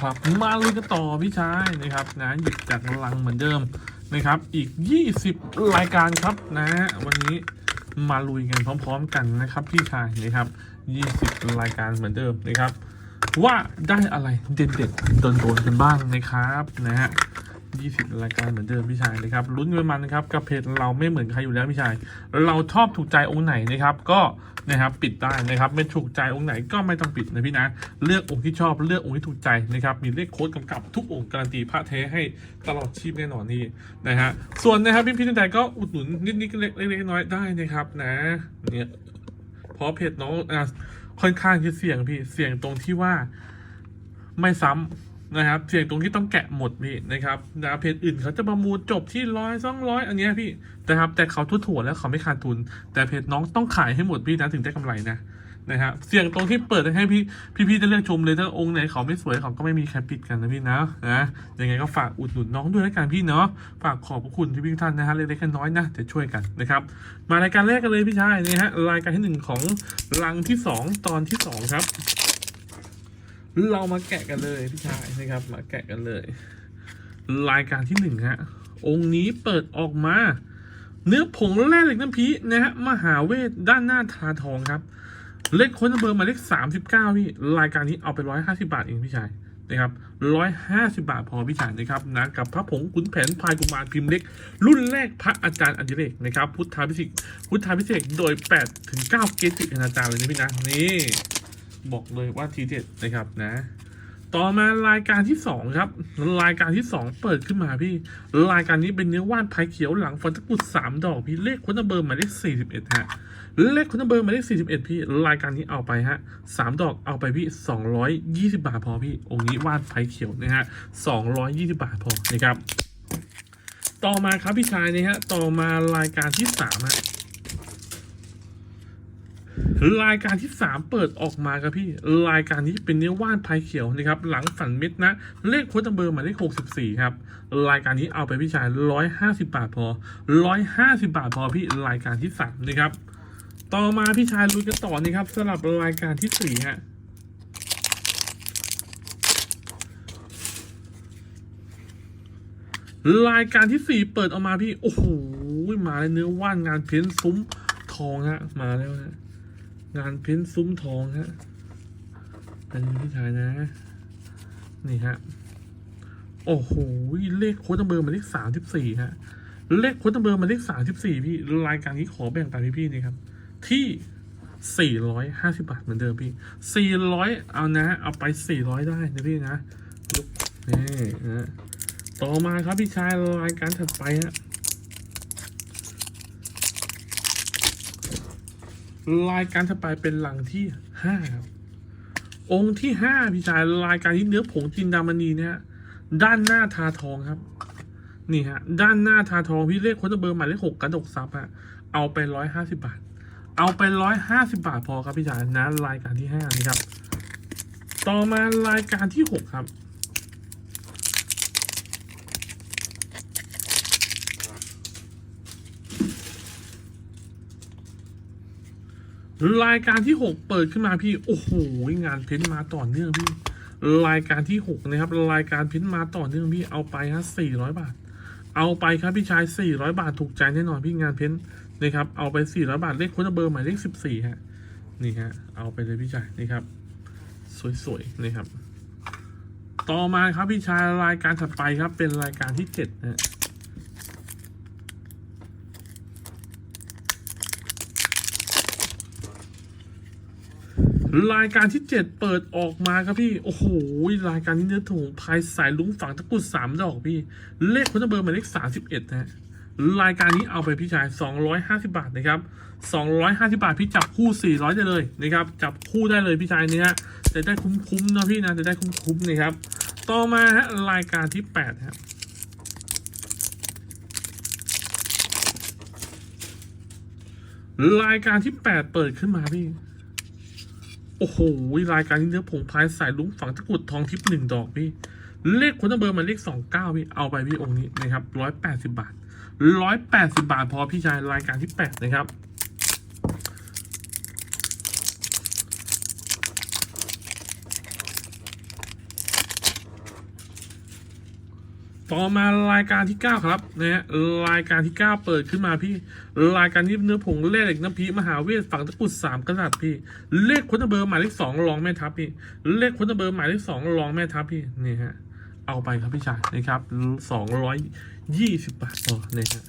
ครับมาลุยกันต่อพี่ชายนะครับนะหยิบจากลังเหมือนเดิมนะครับอีก 20 รายการครับนะวันนี้มาลุยกันพร้อม ๆ กันนะครับพี่ชายนะครับ 20 รายการเหมือนเดิมนะครับ ว่าได้อะไรเด็ดๆโดนๆกันบ้างนะครับนะฮะ 20รายการเหมือนเดิมพี่ชายนะครับลุ้นกันมันนะครับกับเพจเราไม่เหมือนใครอยู่แล้วพี่ชาย เราชอบถูกใจองค์ไหนนะครับ ก็นะครับปิดได้นะครับ ไม่ถูกใจองค์ไหนก็ไม่ต้องปิดนะพี่นะเลือกองค์ที่ชอบเลือกองค์ที่ถูกใจนะครับ มีเลขโค้ดกำกับทุกองค์การันตีพระเทให้ตลอดชีพแน่นอนนี่นะฮะส่วนนะครับพี่พี่ท่านใดก็อุดหนุนนิดๆเล็กๆน้อยๆได้นะครับนะเนี่ยเพราะเพจน้องอะค่อนข้างที่เสี่ยงพี่เสี่ยงตรงที่ว่าไม่ซ้ำ นะครับ เสี่ยงตรงที่ต้องแกะหมดพี่นะครับนะเพจอื่นเขาจะประมูลจบที่ร้อยสองร้อยอันเนี้ยพี่นะครับ แต่เขาทุ่ถั่วแล้วเขาไม่ขาดทุน แต่เพจน้องต้องขายให้หมดพี่นะถึงได้กำไรนะนะครับเสี่ยงตรงที่เปิดให้พี่พี่ๆจะเลือกชมเลยถ้าองค์ไหนเขาไม่สวยเขาก็ไม่มีใคปิดกันนะพี่นะนะยังไงก็ฝากอุดหนุนน้องด้วยแล้วกันพี่เนาะฝากขอบพระคุณที่พี่ท่านนะฮะเล็กๆน้อยๆนะจะช่วยกันนะครับมารายการแรกกันเลยพี่ชายนี่ฮะรายการที่หนึ่งของรังที่สองตอนที่สองครับ เรามาแกะกันเลยพี่ชายนะครับ มาแกะกันเลย รายการที่หนึ่งฮะ องค์นี้เปิดออกมา เนื้อผงแร่เหล็กน้ำพีนะฮะมหาเวทด้านหน้าทาทองครับ เลขค้นเบอร์หมายเลขสามสิบเก้าพี่รายการนี้เอาไปร้อยห้าสิบาทเองพี่ชายนะครับร้อยห้าสิบาทพอพี่ชายนะครับนะกับพระผงขุนแผนพายกุมารพิมพ์เล็ก รุ่นแรกพระอาจารย์อดิเรกนะครับ พุทธาพิเศษพุทธาพิเศษโดยแปดถึงเก้าเกจิคณาจารย์เลยนะพี่นะนี่ บอกเลยว่าทีเด็ดนะครับนะ ต่อมารายการที่สองครับ รายการที่สองเปิดขึ้นมาพี่ รายการนี้เป็นเนื้อว่านไผ่เขียวหลังฟันตะกุดสามดอกพี่เลขคนเบอร์หมายเลขสี่สิบเอ็ดฮะเลขคนเบอร์หมายเลขสี่สิบเอ็ดพี่รายการนี้เอาไปฮะสามดอกเอาไปพี่สองร้อยยี่สิบาทพอพี่องค์นี้ว่านไผ่เขียวนะฮะสองร้อยยี่สิบาทพอนะครับ ต่อมาครับพี่ชายนะฮะต่อมารายการที่สามฮะ รายการที่สามเปิดออกมาครับพี่ รายการนี้เป็นเนื้อว่านพายเขียวนะครับ หลังฝันเม็ดนะ เลขโค้ดเบอร์หมายเลขหกสิบสี่ครับ รายการนี้เอาไปพี่ชายร้อยห้าสิบาทพอร้อยห้าสิบาทพอพี่รายการที่สามนะครับ ต่อมาพี่ชายลุยกันต่อนะครับสำหรับรายการที่สี่ฮะรายการที่สี่เปิดออกมาพี่ โอ้โหมาเลยเนื้อว่านงานเพ้นซุ้มทองฮะมาแล้วฮะ งานเพ้นซุ้มทองฮะอันนี้พี่ชายนะ นี่ฮะ โอ้โห เลขโค้ดเบอร์มาเลขสามสิบสี่ฮะ เลขโค้ดเบอร์มาเลขสามสิบสี่พี่ รายการนี้ขอแบ่งตามพี่ๆนี่ครับ ที่สี่ร้อยห้าสิบาทเหมือนเดิมพี่สี่ร้อยเอานะ เอาไปสี่ร้อยได้นะพี่นะลุกนี่นะต่อมาครับพี่ชายรายการถัดไปฮะ รายการถัดไปเป็นหลังที่ห้าครับองค์ที่ห้าพี่ชายรายการที่เนื้อผงจินดามณีเนี่ยด้านหน้าทาทองครับ นี่ฮะ ด้านหน้าทาทองพี่เลขโค้ดเบอร์หมายเลขหกกระดกซับฮะเอาไปร้อยห้าสิบาท เอาไปร้อยห้าสิบาทพอครับพี่ชายนะรายการที่ห้านี่ครับ ต่อมารายการที่หกครับ รายการที่หกเปิดขึ้นมาพี่ โอ้โห งานเพ้นมาต่อเนื่องพี่ รายการที่หกนะครับ รายการเพ้นมาต่อเนื่องพี่ เอาไปฮะสี่ร้อยบาท เอาไปครับพี่ชายสี่ร้อยบาทถูกใจแน่นอนพี่งานเพ้นนะครับ เอาไปสี่ร้อยบาท เลขคุณเบอร์หมายเลขสิบสี่ฮะ นี่ฮะ เอาไปเลยพี่ชายนี่ครับ สวยๆนะครับ ต่อมาครับพี่ชายรายการถัดไปครับ เป็นรายการที่เจ็ดนะ รายการที่เจ็ดเปิดออกมาครับพี่ โอ้โห รายการนี้เนื้อถุงพายสายลุงฝังตะกุดสามดอกพี่ เลขคุณเบอร์หมายเลขสามสิบเอ็ดนะฮะรายการนี้เอาไปพี่ชายสองร้อยห้าสิบาทนะครับสองร้อยห้าสิบาทพี่จับคู่สี่ร้อยได้เลยนะครับ จับคู่ได้เลยพี่ชายเนี่ฮะจะได้คุ้มๆนะพี่นะจะได้คุ้มๆนะครับ ต่อมาฮะรายการที่แปดครับรายการที่แปดเปิดขึ้นมาพี่ โอ้โหรายการนี้เนื้อผงพายสายลุงฝังตะกุดทองทิพย์หนึ่งดอกพี่ เลขคนเบอร์มายเลขสองเก้าพี่ เอาไปพี่องค์นี้นะครับร้อยแปดสิบาทร้อยแปดสิบาทพอพี่ชายรายการที่แปดนะครับ ต่อมารายการที่เก้าครับนะฮะรายการที่เก้าเปิดขึ้นมาพี่ รายการนี้เนื้อผงเลขเหล็กน้ำพีมหาเวทฝั่งตะกุดสามกระดาษพี่ เลขคนเบอร์หมายเลขสองรองแม่ทัพพี่ เลขคนเบอร์หมายเลขสองรองแม่ทัพพี่นี่ฮะเอาไปครับพี่ชายนะครับสองร้อยยี่สิบบาทต่อนะฮะ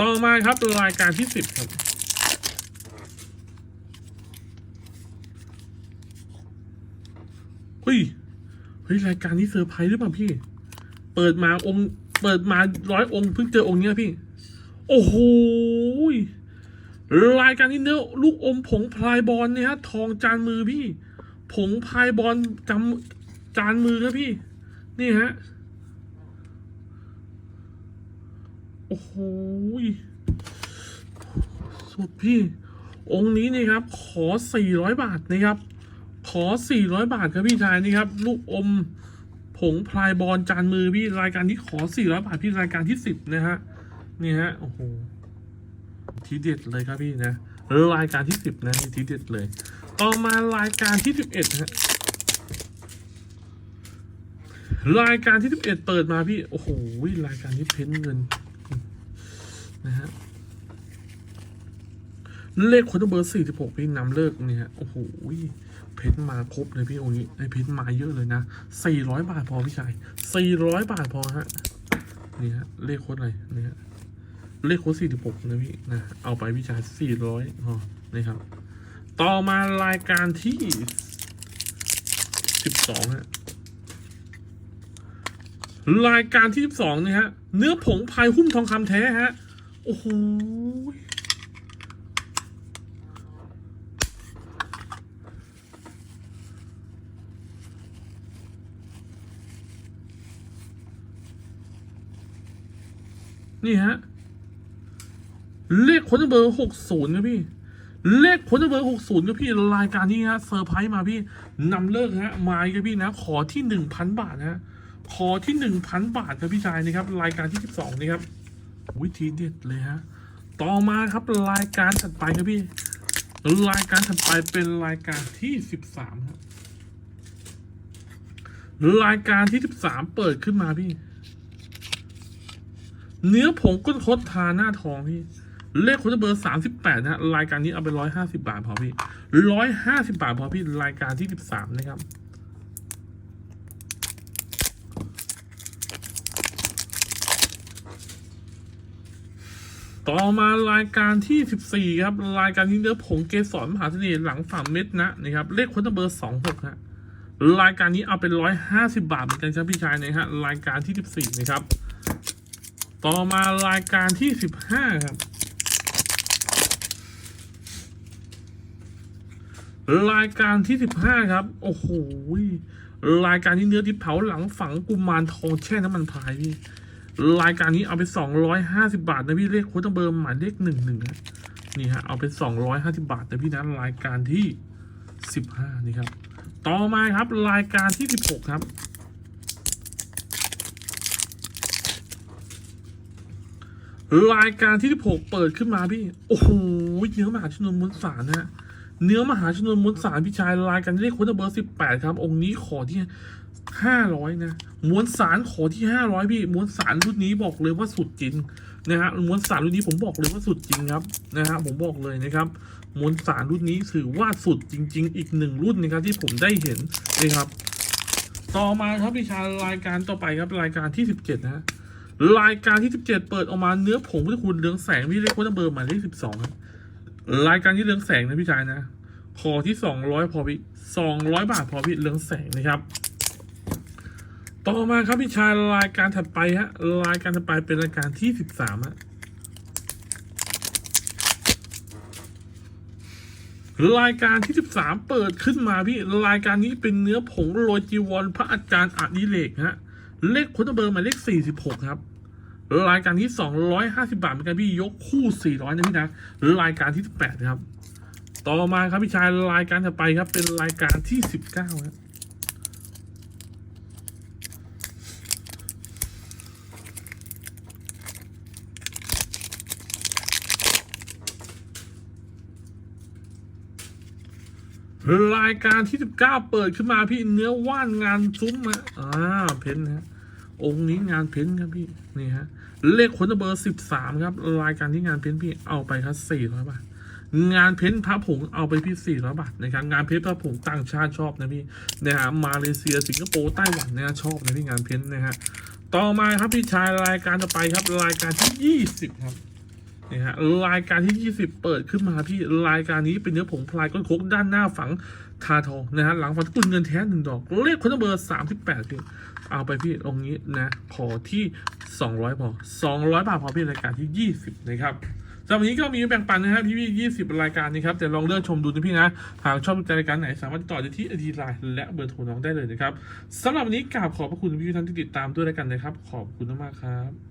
ต่อมาครับรายการที่สิบครับเฮ้ยเฮ้ยรายการนี้เซอร์ไพรส์หรือเปล่าพี่ ปิดมาองค์เปิดมาร้อยองค์เพิ่งเจอองค์เนี้ยพี่ โอ้โหรายการนี้เนื้อลูกอมผงพลายบอลเนี่ยฮะทองจานมือพี่ ผงพลายบอลจำจานมือครับพี่ นี่ฮะโอ้โหสุดพี่ องค์นี้นี่ครับ ขอสี่ร้อยบาทนะครับ ขอ 400 บาทครับพี่ชายนี่ครับ ลูกอม ผงพลายบอลจานมือพี่รายการที่ขอ400บาทพี่รายการที่10นะฮะนี่ฮะโอ้โหทีเด็ดเลยครับพี่นะรายการที่10นะทีเด็ดเลย ต่อมารายการที่11ฮะรายการที่11เปิดมาพี่โอ้โหรายการนี้เพ้นเงินนะฮะเลขคนเบอร์สี่สิบหกพี่นำเลิกเนี่ยโอ้โห เพชรมาครบเลยพี่องค์นี้ไอเพชรมาเยอะเลยนะสี่ร้อยบาทพอพี่ชายสี่ร้อยบาทพอฮะนี่ฮะเลขโค้ดอะไรนี่ฮะเลขโค้ดสี่สิบหกนะพี่นะเอาไปพี่ชายสี่ร้อยพอนี่ครับ ต่อมารายการที่สิบสองฮะรายการที่สิบสองนี่ฮะเนื้อผงพายหุ้มทองคำแท้ฮะโอ้โห นี่ฮะ เลขคนเบอร์หกศูนย์นะพี่ เลขคนเบอร์หกศูนย์นะพี่รายการนี้ฮะเซอร์ไพรส์มาพี่นำเลิกฮะมาอีกับพี่นะ ขอที่หนึ่งพันบาทนะฮะขอที่หนึ่งพันบาทครับพี่ชายนะครับ รายการที่สิบสองนี่ครับวิธีเด็ดเลยฮะต่อมาครับรายการถัดไปครับพี่รายการถัดไปเป็นรายการที่สิบสามครับรายการที่สิบสามเปิดขึ้นมาพี่ เนื้อผงก้นคดทาหน้าทองพี่เลขคนเบอร์สามสิบแปดนะรายการนี้เอาไปร้อยห้าสิบาทพอพี่ร้อยห้าสิบาทพอพี่รายการที่สิบสามนะครับต่อมารายการที่สิบสี่ครับ รายการนี้เนื้อผงเกสรมหาเสน่ห์หลังฝั่งเม็ดนะนะครับ เลขคนเบอร์สองหกฮะรายการนี้เอาเป็นร้อยห้าสิบาทเหมือนกันครับพี่ชายนะฮะรายการที่สิบสี่นะครับ ต่อมารายการที่สิบห้าครับ รายการที่สิบห้าครับ โอ้โหรายการที่เนื้อที่เผาหลังฝังกุมารทองแช่น้ำมันพายพี่รายการนี้เอาไปสองร้อยห้าสิบาทนะพี่เลขโค้ดเบอร์หมายเลขหนึ่งหนึ่งนี่ฮะเอาไปสองร้อยห้าสิบาทนะพี่นะรายการที่สิบห้านี่ครับ ต่อมาครับรายการที่สิบหกครับ รายการที่16เปิดขึ้นมาพี่ โอ้โหเนื้อมหาชนวนมวลสารนะฮะเนื้อมหาชนวนมวลสารพี่ชายรายการที่ได้คนเบอร์18ครับ องค์นี้ขอที่500นะมวลสารขอที่500พี่มวลสารรุ่นนี้บอกเลยว่าสุดจริงนะฮะมวลสารรุ่นนี้ผมบอกเลยว่าสุดจริงครับนะฮะผมบอกเลยนะครับมวลสารรุ่นนี้ถือว่าสุดจริง ๆ อีกหนึ่งรุ่นนะครับที่ผมได้เห็นนะครับ ต่อมาครับพี่ชายรายการต่อไปครับรายการที่17นะฮะ รายการที่ 17 เปิดออกมาเนื้อผงพุทธคุณเรืองแสงพี่เลขคนเบอร์หมายเลข12ครับรายการที่เรืองแสงนะพี่ชายนะคอที่ 200 พอพี่200 บาทพอพี่เรืองแสงนะครับ ต่อมาครับพี่ชายรายการถัดไปฮะรายการถัดไปเป็นรายการที่ 13ฮะรายการที่ 13 เปิดขึ้นมาพี่รายการนี้เป็นเนื้อผงโรยจีวรพระอาจารย์อดิเรกฮะเลขคนเบอร์หมายเลข46 ครับ รายการที่ 250 บาทเหมือนกันพี่ยกคู่ 400 นะพี่นะ รายการที่ 18นะครับ ต่อมาครับพี่ชายรายการถัดไปครับ เป็นรายการที่ 19ครับรายการที่ 19 เปิดขึ้นมาพี่เนื้อว่านงานซุ้มอะอ่า เพ้นนะฮะ องค์นี้งานเพ้นครับพี่ นี่ฮะ เลขขนเบอร์สิบสามครับ รายการที่งานเพ้นท์พี่เอาไปครับสี่ร้อยบาท งานเพ้นท์พระผงเอาไปพี่สี่ร้อยบาทนะครับ งานเพ้นท์พระผงต่างชาติชอบนะพี่นะฮะมาเลเซียสิงคโปร์ไต้หวันนี่ยชอบนะพี่งานเพ้นท์นะฮะต่อมาครับพี่ชายรายการต่อไปครับ รายการที่ยี่สิบครับนี่ฮะรายการที่ 20 เปิดขึ้นมาพี่รายการนี้เป็นเนื้อผงพลายก้นโคกด้านหน้าฝังทาทองนะฮะหลังฝังกุลเงินแท้หนึ่งดอกเลขคนเบอร์38พี่เอาไปพี่ตรงนี้นะขอที่ 200พอ200 บาทพอพี่รายการที่ 20 นะครับสำหรับวันนี้ก็มีแบ่งปันนะครับพี่พี่20 รายการนี้ครับแต่ลองเลือกชมดูนะพี่นะ หากชอบรายการไหนสามารถติดต่อได้ที่อดีไลน์และเบอร์โทรน้องได้เลยนะครับสำหรับวันนี้กราบขอบพระคุณพี่ๆท่านที่ติดตามด้วยแล้วกันนะครับ ขอบคุณมากครับ